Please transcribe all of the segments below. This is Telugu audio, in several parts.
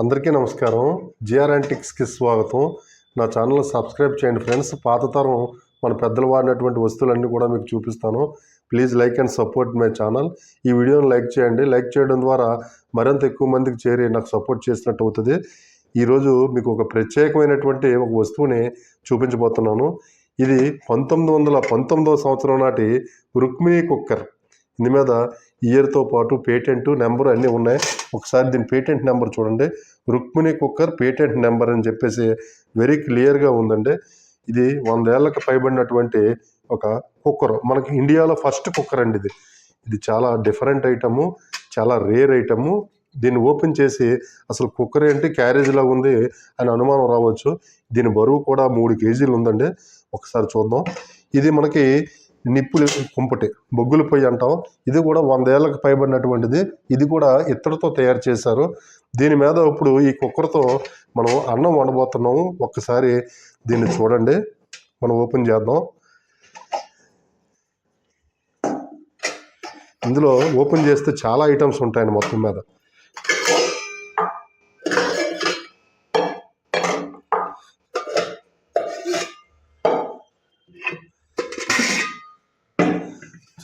అందరికీ నమస్కారం. జిఆర్ యాంటిక్స్కి స్వాగతం. నా ఛానల్ సబ్స్క్రైబ్ చేయండి ఫ్రెండ్స్. పాత తరం మన పెద్దలు వాడినటువంటి వస్తువులన్నీ కూడా మీకు చూపిస్తాను. Please like and support my channel. ఈ వీడియోని లైక్ చేయండి. లైక్ చేయడం ద్వారా మరింత ఎక్కువ మందికి చేరి నాకు సపోర్ట్ చేసినట్టు అవుతుంది. ఈరోజు మీకు ఒక ప్రత్యేకమైనటువంటి ఒక వస్తువుని చూపించబోతున్నాను. ఇది పంతొమ్మిది వందల పంతొమ్మిదవ సంవత్సరం నాటి రుక్మిణి కుక్కర్. దీని మీద ఇయర్తో పాటు పేటెంట్ నెంబర్ అన్నీ ఉన్నాయి. ఒకసారి దీని పేటెంట్ నెంబర్ చూడండి. రుక్మిణి కుక్కర్ పేటెంట్ నెంబర్ అని చెప్పేసి వెరీ క్లియర్గా ఉందండి. ఇది వందేళ్ళకు పైబడినటువంటి ఒక కుక్కర్. మనకి ఇండియాలో ఫస్ట్ కుక్కర్ అండి ఇది. ఇది చాలా డిఫరెంట్ ఐటము చాలా రేర్ ఐటము. దీన్ని ఓపెన్ చేసి అసలు కుక్కర్ ఏంటి క్యారేజ్లా ఉంది అని అనుమానం రావచ్చు. దీని బరువు కూడా మూడు కేజీలు ఉందండి. ఒకసారి చూద్దాం. ఇది మనకి నిప్పులు కుంపటి బొగ్గుల పొయ్యి అంటాం. ఇది కూడా వందేళ్ళకు పైబడినటువంటిది. ఇది కూడా ఇత్తడితో తయారు చేశారు. దీని మీద ఇప్పుడు ఈ కుక్కర్తో మనం అన్నం వండబోతున్నాము ఒక్కసారి దీన్ని చూడండి. మనం ఓపెన్ చేద్దాం. ఇందులో ఓపెన్ చేస్తే చాలా ఐటమ్స్ ఉంటాయండి మొత్తం మీద.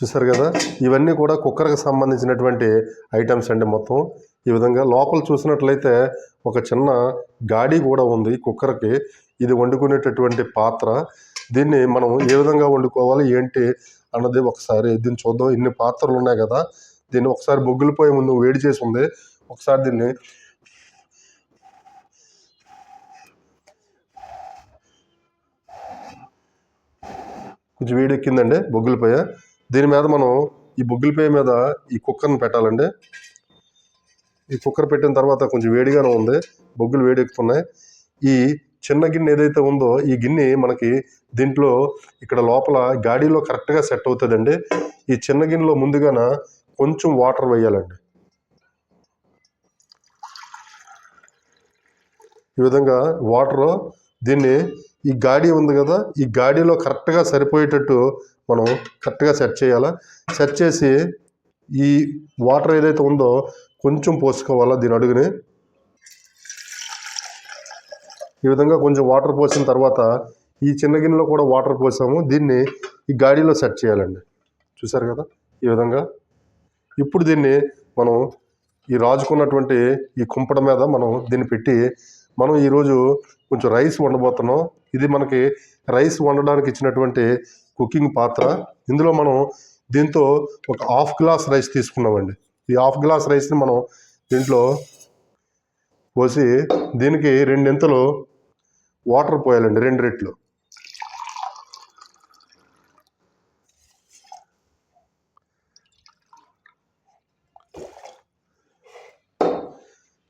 చూసారు కదా? ఇవన్నీ కూడా కుక్కర్కి సంబంధించినటువంటి ఐటమ్స్ అండి మొత్తం. ఈ విధంగా లోపల చూసినట్లయితే ఒక చిన్న గాడి కూడా ఉంది కుక్కర్కి. ఇది వండుకునేటటువంటి పాత్ర. దీన్ని మనం ఏ విధంగా వండుకోవాలి ఏంటి అన్నది ఒకసారి దీన్ని చూద్దాం. ఇన్ని పాత్రలు ఉన్నాయి కదా? దీన్ని ఒకసారి బొగ్గులు ముందు వేడి చేసి ఉంది. ఒకసారి దీన్ని కొంచెం వేడెక్కిందండి ఎక్కిందండి బొగ్గుల దీని మీద మనం ఈ బొగ్గుల పే మీద ఈ కుక్కర్ని పెట్టాలండి. ఈ కుక్కర్ పెట్టిన తర్వాత కొంచెం వేడిగానే ఉంది. బొగ్గులు వేడి ఎక్కుతున్నాయి ఈ చిన్న గిన్నె ఏదైతే ఉందో ఈ గిన్నె మనకి దీంట్లో ఇక్కడ లోపల గాడిలో కరెక్ట్గా సెట్ అవుతుందండి. ఈ చిన్న గిన్నెలో ముందుగాన కొంచెం వాటర్ వేయాలండి. ఈ విధంగా వాటర్ దీన్ని ఈ గాడి ఉంది కదా ఈ గాడిలో కరెక్ట్గా సరిపోయేటట్టు మనం కరెక్ట్గా సెట్ చేయాలా? సెట్ చేసి ఈ వాటర్ ఏదైతే ఉందో కొంచెం పోసుకోవాలా దీని అడుగుని? ఈ విధంగా కొంచెం వాటర్ పోసిన తర్వాత ఈ చిన్న గిన్నెలో కూడా వాటర్ పోసాము. దీన్ని ఈ గాడిలో సెట్ చేయాలండి. చూసారు కదా? ఈ విధంగా. ఇప్పుడు దీన్ని మనం ఈ రాజుకున్నటువంటి ఈ కుంపడ మీద మనం దీన్ని పెట్టి మనం ఈరోజు కొంచెం రైస్ వండబోతున్నాం. ఇది మనకి రైస్ వండడానికి ఇచ్చినటువంటి కుకింగ్ పాత్ర. ఇందులో మనం దీంతో ఒక హాఫ్ గ్లాస్ రైస్ తీసుకున్నామండి. ఈ హాఫ్ గ్లాస్ రైస్ని మనం దీంట్లో పోసి దీనికి రెండింతలు వాటర్ పోయాలండి రెండు రెట్లు.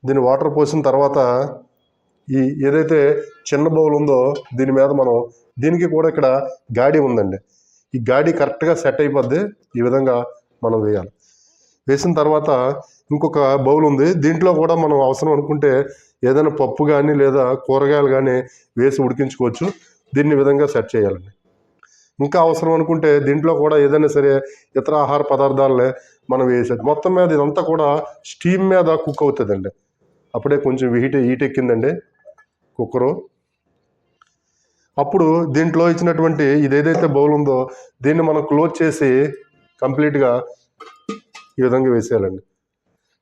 దీన్ని వాటర్ పోసిన తర్వాత ఈ ఏదైతే చిన్న బౌల్ ఉందో దీని మీద మనం దీనికి కూడా ఇక్కడ గాడి ఉందండి. ఈ గాడి కరెక్ట్గా సెట్ అయిపోద్ది. ఈ విధంగా మనం వేయాలి. వేసిన తర్వాత ఇంకొక బౌల్ ఉంది. దీంట్లో కూడా మనం అవసరం అనుకుంటే ఏదైనా పప్పు కానీ లేదా కూరగాయలు కానీ వేసి ఉడికించుకోవచ్చు. దీన్ని విధంగా సెట్ చేయాలండి. ఇంకా అవసరం అనుకుంటే దీంట్లో కూడా ఏదైనా సరే ఇతర ఆహార పదార్థాలనే మనం వేసేది మొత్తం మీద ఇదంతా కూడా స్టీమ్ మీద కుక్ అవుతుందండి. అప్పుడే కొంచెం హీట్ హీట్ ఎక్కిందండి. కుక్కరు. అప్పుడు దీంట్లో ఇచ్చినటువంటి ఇది ఏదైతే బౌల్ ఉందో దీన్ని మనం క్లోజ్ చేసి కంప్లీట్గా ఈ విధంగా వేసేయాలండి.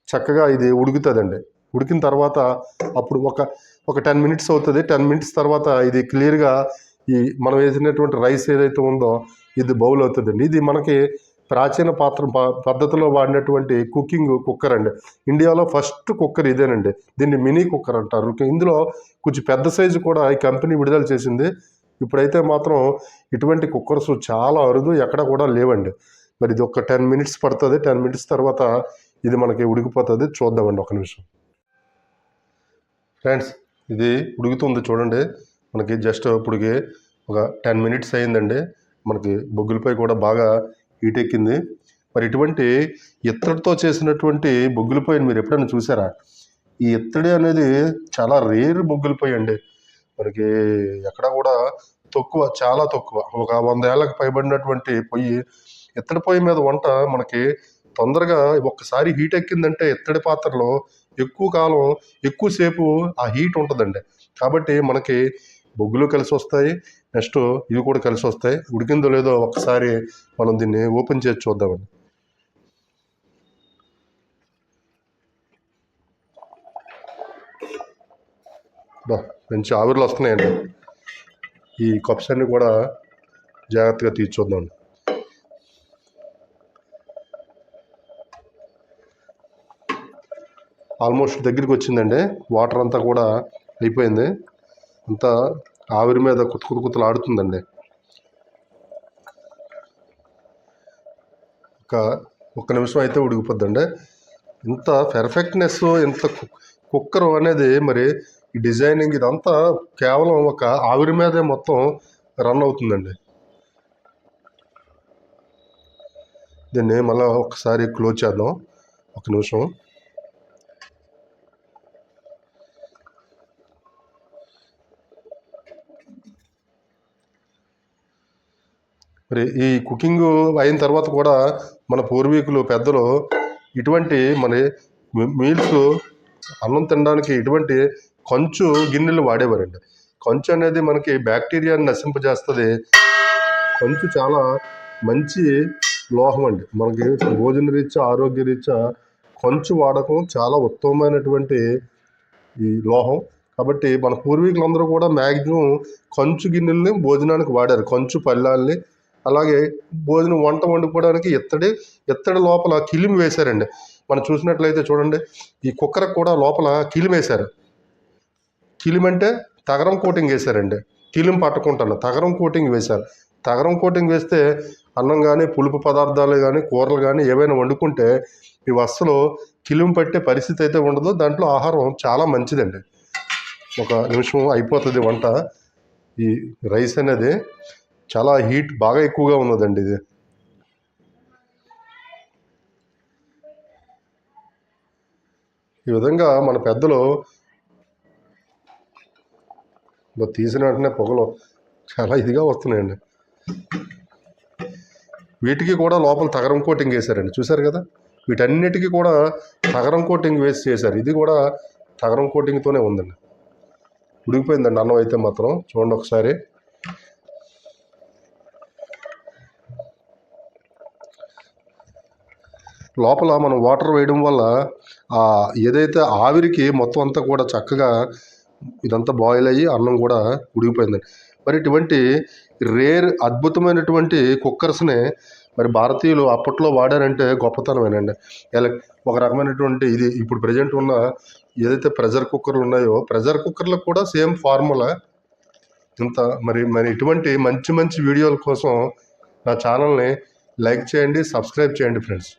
చక్కగా ఇది ఉడుకుతుందండి. ఉడికిన తర్వాత అప్పుడు ఒక ఒక టెన్ మినిట్స్ అవుతుంది. టెన్ మినిట్స్ తర్వాత ఇది క్లియర్గా ఈ మనం వేసినటువంటి రైస్ ఏదైతే ఉందో ఇది బౌల్ అవుతుందండి. ఇది మనకి ప్రాచీన పాత్ర పద్ధతిలో వాడినటువంటి కుకింగ్ కుక్కర్ అండి. ఇండియాలో ఫస్ట్ కుక్కర్ ఇదేనండి. దీన్ని మినీ కుక్కర్ అంటారు. ఇందులో కొంచెం పెద్ద సైజు కూడా ఈ కంపెనీ విడుదల చేసింది. ఇప్పుడైతే మాత్రం ఇటువంటి కుక్కర్స్ చాలా అరుదు ఎక్కడ కూడా లేవండి. మరి ఇది ఒక టెన్ మినిట్స్ పడుతుంది. టెన్ మినిట్స్ తర్వాత ఇది మనకి ఉడికిపోతుంది. చూద్దామండి ఒక నిమిషం. ఫ్రెండ్స్ ఇది ఉడుకుతుంది చూడండి. మనకి జస్ట్ ఇప్పటికి ఒక టెన్ మినిట్స్ అయిందండి. మనకి బొగ్గులపై కూడా బాగా హీట్ ఎక్కింది. మరి ఇటువంటి ఇత్తడితో చేసినటువంటి బొగ్గుల పొయ్యిని మీరు ఎప్పుడైనా చూసారా? ఈ ఇత్తడి అనేది చాలా రేర్ బొగ్గుల పొయ్యి అండి. మనకి ఎక్కడ కూడా తక్కువ చాలా తక్కువ. ఒక వంద ఏళ్ళకి పైబడినటువంటి పొయ్యి ఇత్తడి పొయ్యి మీద వంట మనకి తొందరగా ఒక్కసారి హీట్ ఎక్కిందంటే ఇత్తడి పాత్రలో ఎక్కువ కాలం ఎక్కువసేపు ఆ హీట్ ఉంటుందండి. కాబట్టి మనకి బొగ్గులు కలిసి వస్తాయి. నెక్స్ట్ ఇవి కూడా కలిసి వస్తాయి. ఉడికిందో లేదో ఒకసారి మనం దీన్ని ఓపెన్ చేసి చూద్దామండి. బా మంచి ఆవిర్లు వస్తున్నాయండి. ఈ కప్స్ అన్ని కూడా జాగ్రత్తగా తీసి ఆల్మోస్ట్ దగ్గరికి వచ్చిందండి. వాటర్ అంతా కూడా అయిపోయింది. అంతా ఆవిరి మీద కుత్త కుత్త కుతలు ఆడుతుందండి. ఒక ఒక్క నిమిషం అయితే ఉడికిపోద్దండి. ఇంత పెర్ఫెక్ట్నెస్ ఇంత కుక్కర్ అనేది మరి ఈ డిజైనింగ్ ఇదంతా కేవలం ఒక ఆవిరి మీదే మొత్తం రన్ అవుతుందండి. దీన్ని మళ్ళీ ఒకసారి క్లోజ్ చేద్దాం. ఒక నిమిషం. ఈ కుకింగ్ అయిన తర్వాత కూడా మన పూర్వీకులు పెద్దలు ఇటువంటి మన మీల్స్ అన్నం తినడానికి ఇటువంటి కంచు గిన్నెలు వాడేవారండి. కంచు అనేది మనకి బ్యాక్టీరియాని నశింపజేస్తుంది. కంచు చాలా మంచి లోహం అండి. మనకి భోజన రీత్యా ఆరోగ్య రీత్యా కంచు వాడకం చాలా ఉత్తమమైనటువంటి ఈ లోహం. కాబట్టి మన పూర్వీకులందరూ కూడా మ్యాక్సిమం కంచు గిన్నెల్ని భోజనానికి వాడారు. కంచు పళ్ళాల్ని అలాగే భోజనం వంట వండుకోవడానికి ఇత్తడి ఇత్తడి లోపల కిలిమి వేశారండి. మనం చూసినట్లయితే చూడండి ఈ కుక్కర్ కూడా లోపల కిలిమి వేశారు. కిలిమి అంటే తగరం కోటింగ్ వేశారండి. కిలిం పట్టుకుంటాను తగరం కోటింగ్ వేశారు. తగరం కోటింగ్ వేస్తే అన్నం కానీ పులుపు పదార్థాలు కానీ కూరలు కానీ ఏవైనా వండుకుంటే ఇవి అస్సలు కిలిమి పట్టే పరిస్థితి అయితే ఉండదు. దాంట్లో ఆహారం చాలా మంచిదండి. ఒక నిమిషం అయిపోతుంది వంట. ఈ రైస్ అనేది చాలా హీట్ బాగా ఎక్కువగా ఉన్నదండి ఇది. ఈ విధంగా మన పెద్దలు తీసిన వెంటనే పొగలు చాలా ఇదిగా వస్తున్నాయండి. వీటికి కూడా లోపల తగరం కోటింగ్ వేశారండి. చూశారు కదా? వీటన్నిటికీ కూడా తగరం కోటింగ్ వేసి చేశారు. ఇది కూడా తగరం కోటింగ్తోనే ఉందండి. ఉడికిపోయిందండి అన్నం అయితే మాత్రం. చూడండి ఒకసారి. లోపల మనం వాటర్ వేయడం వల్ల ఆ ఏదైతే ఆవిరికి మొత్తం అంతా కూడా చక్కగా ఇదంతా బాయిల్ అయ్యి అన్నం కూడా ఉడిగిపోయిందండి మరి ఇటువంటి రేర్ అద్భుతమైనటువంటి కుక్కర్స్ని మరి భారతీయులు అప్పట్లో వాడారంటే గొప్పతనమేనండి. ఎలా ఒక రకమైనటువంటి ఇది ఇప్పుడు ప్రజెంట్ ఉన్న ఏదైతే ప్రెషర్ కుక్కర్లు ఉన్నాయో ప్రెషర్ కుక్కర్లకు కూడా సేమ్ ఫార్ములా ఇంత మరి మరి ఇటువంటి మంచి మంచి వీడియోల కోసం నా ఛానల్ని లైక్ చేయండి సబ్స్క్రైబ్ చేయండి ఫ్రెండ్స్